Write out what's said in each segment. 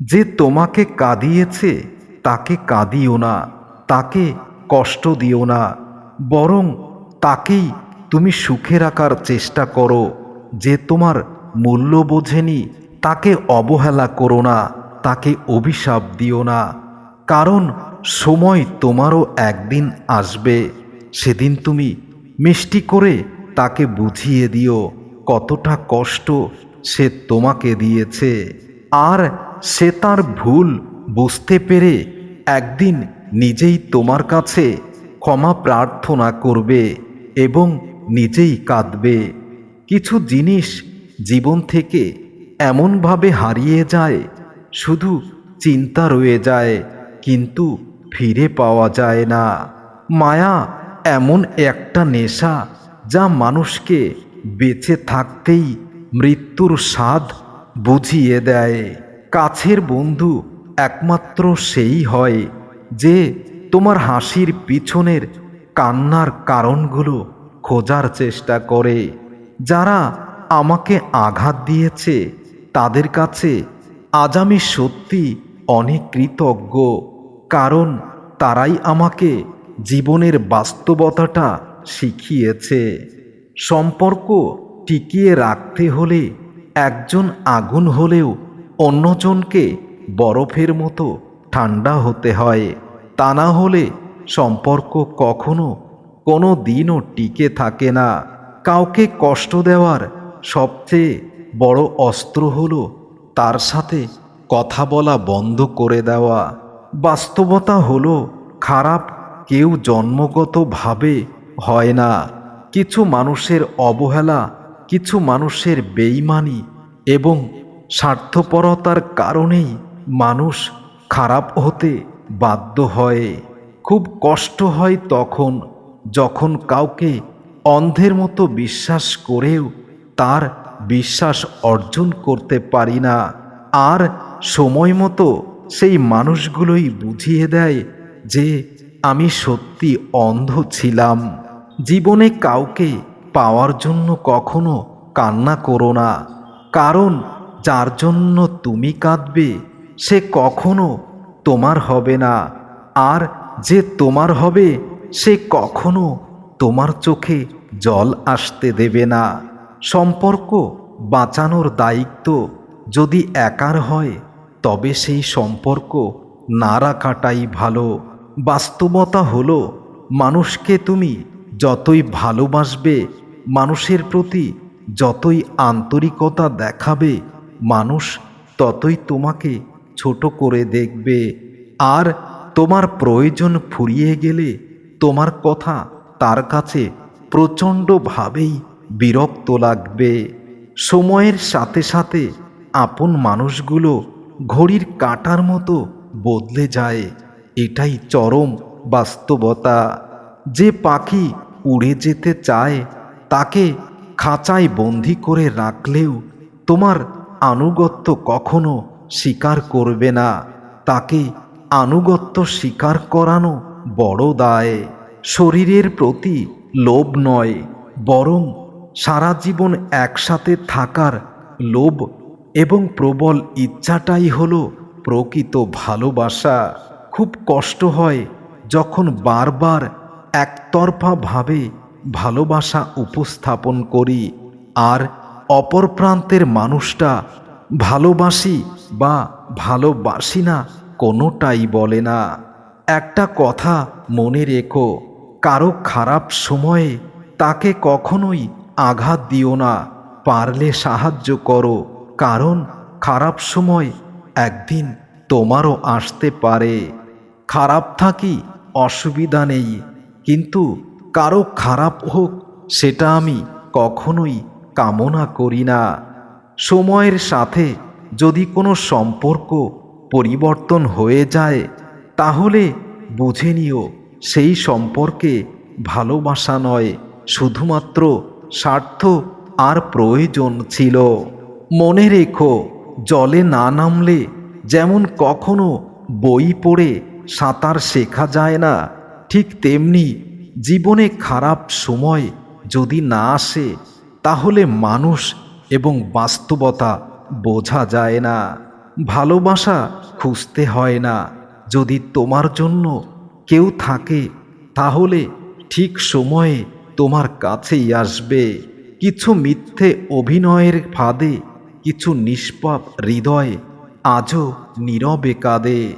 যে তোমাকে কাঁদিয়েছে, তাকে কাঁদিও না, তাকে কষ্ট দিও না, বরং তাকেই তুমি সুখে রাখার চেষ্টা করো, যে তোমার মূল্য বোঝেনি, তাকে অবহেলা করো না, তাকে অভিশাপ দিও না, কারণ সময় তোমারও একদিন আসবে, সেদিন তুমি মিষ্টি করে তাকে বুঝিয়ে দিও, কতটা কষ্ট সে তোমাকে দিয়েছে, আর সে তার ভুল বুঝতে পেরে একদিন নিজেই তোমার কাছে ক্ষমা প্রার্থনা করবে এবং নিজেই কাঁদবে। কিছু জিনিস জীবন থেকে এমনভাবে হারিয়ে যায়, শুধু চিন্তা রয়ে যায়, কিন্তু ফিরে পাওয়া যায় না। মায়া এমন একটা নেশা যা মানুষকে বেঁচে থাকতেই মৃত্যুর স্বাদ বুঝিয়ে দেয়। কাছের বন্ধু একমাত্র সেই হয় যে তোমার হাসির পিছনের কান্নার কারণগুলো খোঁজার চেষ্টা করে। যারা আমাকে আঘাত দিয়েছে, তাদের কাছে আজ আমি সত্যি অনেক কৃতজ্ঞ কারণ তারাই আমাকে জীবনের বাস্তবতাটা শিখিয়েছে। সম্পর্ক টিকিয়ে রাখতে হলে একজন আগুন হলেও অন্যজনকে বরফের মতো ঠান্ডা হতে হয়। তা না হলে সম্পর্ক কখনো কোনো দিনও টিকে থাকে না। কাউকে কষ্ট দেওয়ার সবচেয়ে বড় অস্ত্র হলো তার সাথে কথা বলা বন্ধ করে দেওয়া। বাস্তবতা হলো খারাপ কেউ জন্মগতভাবে হয় না। কিছু মানুষের অবহেলা, কিছু মানুষের বেইমানি এবং স্বার্থপরতার কারণেই মানুষ খারাপ হতে বাধ্য হয়। খুব কষ্ট হয় তখন যখন কাউকে অন্ধের মতো বিশ্বাস করেও তার বিশ্বাস অর্জন করতে পারি না। আর সময় মতো সেই মানুষগুলোই বুঝিয়ে দেয় যে আমি সত্যি অন্ধ ছিলাম। জীবনে কাউকে পাওয়ার জন্য কখনো কান্না করো না। কারণ যার জন্য তুমি কাঁদবে, সে কখনো তোমার হবে না। আর যে তোমার হবে, সে কখনো তোমার চোখে জল আসতে দেবে না। সম্পর্ক বাঁচানোর দায়িত্ব যদি একার হয়, তবে সেই সম্পর্ক না রাখাটাই ভালো। বাস্তবতা হলো, মানুষকে তুমি যতই ভালোবাসবে, মানুষের প্রতি যতই আন্তরিকতা দেখাবে মানুষ ততই তোমাকে ছোট করে দেখবে। আর তোমার প্রয়োজন ফুরিয়ে গেলে তোমার কথা তার কাছে প্রচণ্ডভাবেই বিরক্ত লাগবে। সময়ের সাথে সাথে আপন মানুষগুলো ঘড়ির কাটার মতো বদলে যায়। এটাই চরম বাস্তবতা। যে পাখি উড়ে যেতে চায়, তাকে খাঁচায় বন্দি করে রাখলেও তোমার আনুগত্য কখনো স্বীকার করবে না। তাকে আনুগত্য স্বীকার করানো বড় দায়। শরীরের প্রতি লোভ নয়, বরং সারা জীবন একসাথে থাকার লোভ এবং প্রবল ইচ্ছাটাই হল প্রকৃত ভালোবাসা। খুব কষ্ট হয় যখন বারবার একতরফাভাবে ভালোবাসা উপস্থাপন করি, আর অপর প্রান্তের মানুষটা ভালোবাসি বা ভালোবাসি না কোনোটাই বলে না। একটা কথা মনে রেখো, কারও খারাপ সময়ে তাকে কখনোই আঘাত দিও না। পারলে সাহায্য করো, কারণ খারাপ সময় একদিন তোমারও আসতে পারে। খারাপ থাকি অসুবিধা নেই, কিন্তু কারও খারাপ হোক সেটা আমি কখনোই কামনা করি না। সময়ের সাথে যদি কোনো সম্পর্ক পরিবর্তন হয়ে যায়, তাহলে বুঝে নিও সেই সম্পর্কে ভালোবাসা নয়, শুধুমাত্র স্বার্থ আর প্রয়োজন ছিল। মনে রেখো, জলে না নামলে যেমন কখনো বই পড়ে সাঁতার শেখা যায় না, ঠিক তেমনি জীবনে খারাপ সময় যদি না আসে তাহলে মানুষ এবং বাস্তবতা বোঝা যায় না। ভালোবাসা খুঁজতে হয় না। যদি তোমার জন্য কেউ থাকে, তাহলে ঠিক সময়ে তোমার কাছেই আসবে। কিছু মিথ্যে অভিনয়ের ফাঁদে, কিছু নিষ্পাপ হৃদয় আজও নীরবে কাঁদে।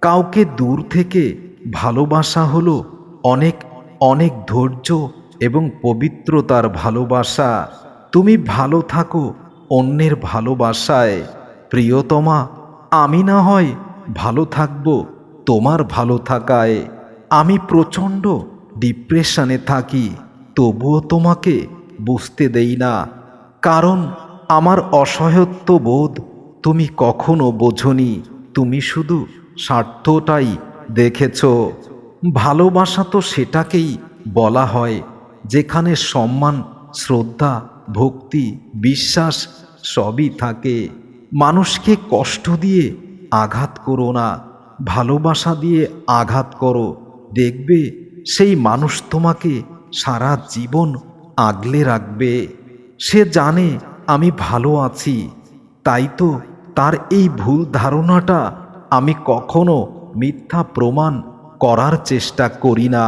কাউকে দূর থেকে ভালোবাসা হলো অনেক অনেক ধৈর্য এবং পবিত্রতার ভালোবাসা। তুমি ভালো থাকো অন্যের ভালোবাসায়। প্রিয়তমা, আমি না হয় ভালো থাকব তোমার ভালো থাকায়। আমি প্রচণ্ড ডিপ্রেশনে থাকি, তবুও তোমাকে বুঝতে দেই না। কারণ আমার অসহায়ত্ব বোধ তুমি কখনো বোঝনি। তুমি শুধু স্বার্থটাই দেখেছ। ভালোবাসা তো সেটাকেই বলা হয় যেখানে সম্মান, শ্রদ্ধা, ভক্তি, বিশ্বাস সবই থাকে। মানুষকে কষ্ট দিয়ে আঘাত করো না, ভালোবাসা দিয়ে আঘাত করো। দেখবে সেই মানুষ তোমাকে সারা জীবন আগলে রাখবে। সে জানে আমি ভালো আছি, তাই তো তার এই ভুল ধারণাটা আমি কখনো মিথ্যা প্রমাণ করার চেষ্টা করি না।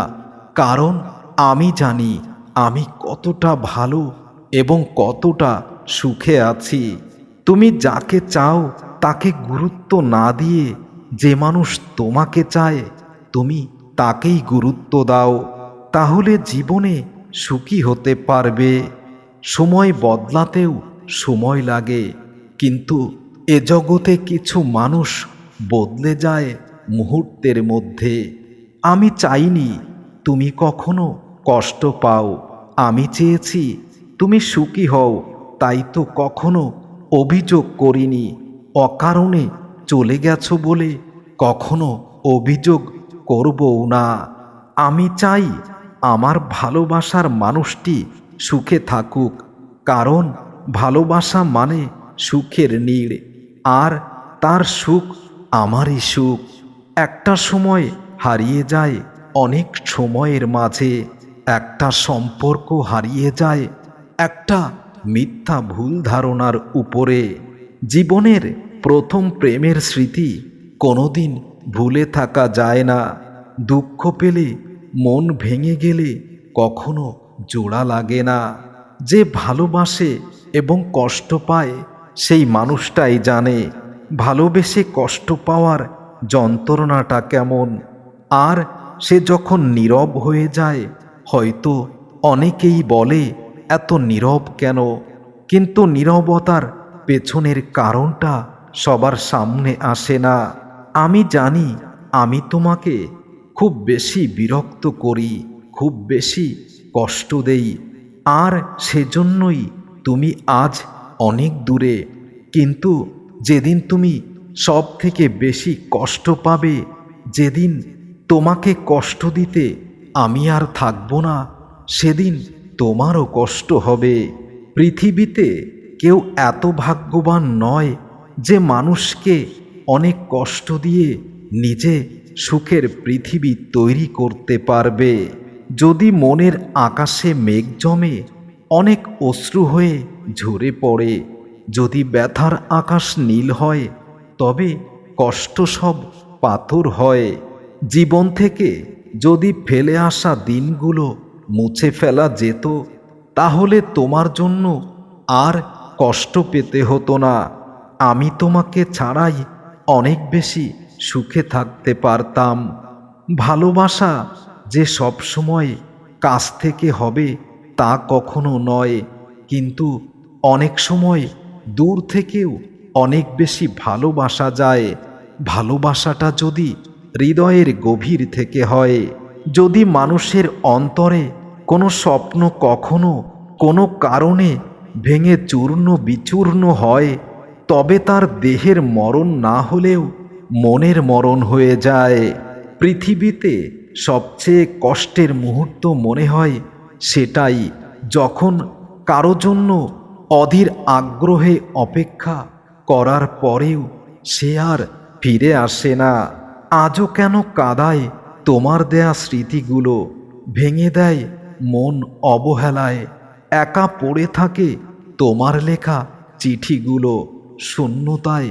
কারণ আমি জানি আমি কতটা ভালো এবং কতটা সুখে আছি। তুমি যাকে চাও তাকে গুরুত্ব না দিয়ে যে মানুষ তোমাকে চায়, তুমি তাকেই গুরুত্ব দাও। তাহলে জীবনে সুখী হতে পারবে। সময় বদলাতেও সময় লাগে। কিন্তু এ জগতে কিছু মানুষ বদলে যায় মুহূর্তের মধ্যে। আমি চাইনি তুমি কখনো কষ্ট পাও। আমি চেয়েছি তুমি সুখী হও, তাই তো কখনো অভিযোগ করিনি। অকারণে চলে গেছো বলে কখনো অভিযোগ করবও না। আমি চাই আমার ভালোবাসার মানুষটি সুখে থাকুক, কারণ ভালোবাসা মানে সুখের নীড়, আর তার সুখ আমারই সুখ। একটা সময় হারিয়ে যায় অনেক সময়ের মাঝে। একটা সম্পর্ক হারিয়ে যায়, একটা মিথ্যা ভুল ধারণার উপরে। জীবনের প্রথম প্রেমের স্মৃতি কোনোদিন ভুলে থাকা যায় না। দুঃখ পেলে, মন ভেঙে গেলে কখনো জোড়া লাগে না। যে ভালোবাসে এবং কষ্ট পায়, সেই মানুষটাই জানে ভালোবেসে কষ্ট পাওয়ার যন্ত্রণাটা কেমন। আর সে যখন নীরব হয়ে যায় হয়তো অনেকেই বলে, এত নীরব কেন? কিন্তু নীরবতার পেছনের কারণটা সবার সামনে আসে না। আমি জানি, আমি তোমাকে খুব বেশি বিরক্ত করি, খুব বেশি কষ্ট দেই। আর সেজন্যই তুমি আজ অনেক দূরে। কিন্তু যেদিন তুমি সব থেকে বেশি কষ্ট পাবে, যেদিন তোমাকে কষ্ট দিতে আমি আর থাকব না, সেদিন তোমারও কষ্ট হবে। পৃথিবীতে কেউ এত ভাগ্যবান নয় যে মানুষকে অনেক কষ্ট দিয়ে নিজে সুখের পৃথিবী তৈরি করতে পারবে। যদি মনের আকাশে মেঘ জমে, অনেক অশ্রু হয়ে ঝরে পড়ে। যদি ব্যথার আকাশ নীল হয়, তবে কষ্ট সব পাথর হয়। জীবন থেকে যদি ফেলে আসা দিনগুলো মুছে ফেলা যেত, তাহলে তোমার জন্য আর কষ্ট পেতে হতো না। আমি তোমাকে ছাড়াই অনেক বেশি সুখে থাকতে পারতাম। ভালোবাসা যে সব সময় কাছ থেকে হবে তা কখনো নয়, কিন্তু অনেক সময় দূর থেকেও অনেক বেশি ভালোবাসা যায়। ভালোবাসাটা যদি হৃদয়ের গভীর থেকে হয়। যদি মানুষের অন্তরে কোনো স্বপ্ন কখনো কোনো কারণে ভেঙে চূর্ণ বিচূর্ণ হয়, তবে তার দেহের মরণ না হলেও মনের মরণ হয়ে যায়। পৃথিবীতে সবচেয়ে কষ্টের মুহূর্ত মনে হয় সেটাই যখন কারও জন্য অধীর আগ্রহে অপেক্ষা করার পরেও সে আর ফিরে আসে না। আজও কেন কাদায়? তোমার দেয়া স্মৃতিগুলো ভেঙে দেয় মন অবহেলায়। একা পড়ে থাকে তোমার লেখা চিঠিগুলো শূন্যতায়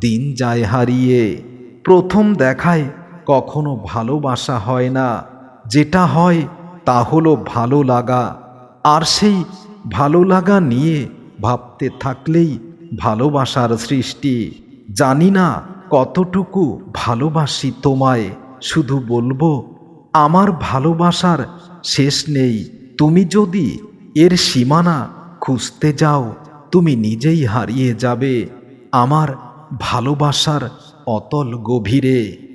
দিন যায় হারিয়ে। প্রথম দেখায় কখনো ভালোবাসা হয় না। যেটা হয় তা হলো ভালো লাগা। আর সেই ভালো লাগা নিয়ে ভাবতে থাকলেই ভালোবাসার সৃষ্টি। জানি না কতটুকু ভালোবাসি তোমায়? শুধু বলব, আমার ভালোবাসার শেষ নেই। তুমি যদি এর সীমানা খুঁজতে যাও, তুমি নিজেই হারিয়ে যাবে আমার ভালোবাসার অতল গভীরে।